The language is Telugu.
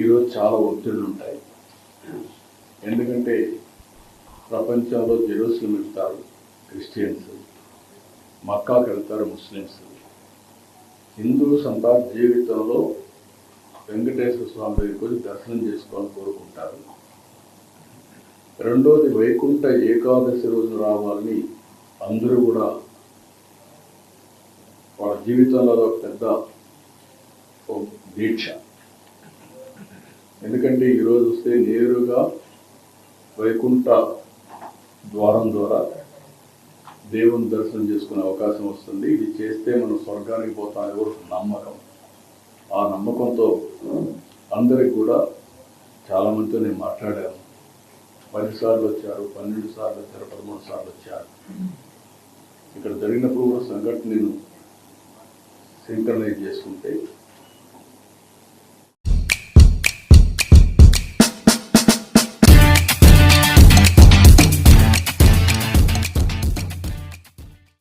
ఈరోజు చాలా ఒత్తిళ్ళు ఉంటాయి. ఎందుకంటే ప్రపంచంలో జెరూసలం వెళ్తారు క్రిస్టియన్స్ మక్కాకి వెళ్తారు ముస్లిమ్స్. హిందూ సంతా జీవితంలో వెంకటేశ్వర స్వామి దగ్గరికి వచ్చి దర్శనం చేసుకోవాలని కోరుకుంటారు. రెండోది వైకుంఠ ఏకాదశి రోజు రావాలని అందరూ కూడా వాళ్ళ జీవితంలో పెద్ద దీక్ష. ఎందుకంటే ఈరోజు వస్తే నేరుగా వైకుంఠ ద్వారం ద్వారా దేవుని దర్శనం చేసుకునే అవకాశం వస్తుంది. ఇది చేస్తే మనం స్వర్గానికి పోతామని కూడా నమ్మకం. ఆ నమ్మకంతో అందరికి కూడా చాలామందితో నేను మాట్లాడాను. పది సార్లు వచ్చారు పన్నెండు సార్లు వచ్చారు పదమూడు సార్లు వచ్చారు. ఇక్కడ జరిగినప్పుడు కూడా సంఘటన నేను సింక్రనైజ్ చేసుకుంటే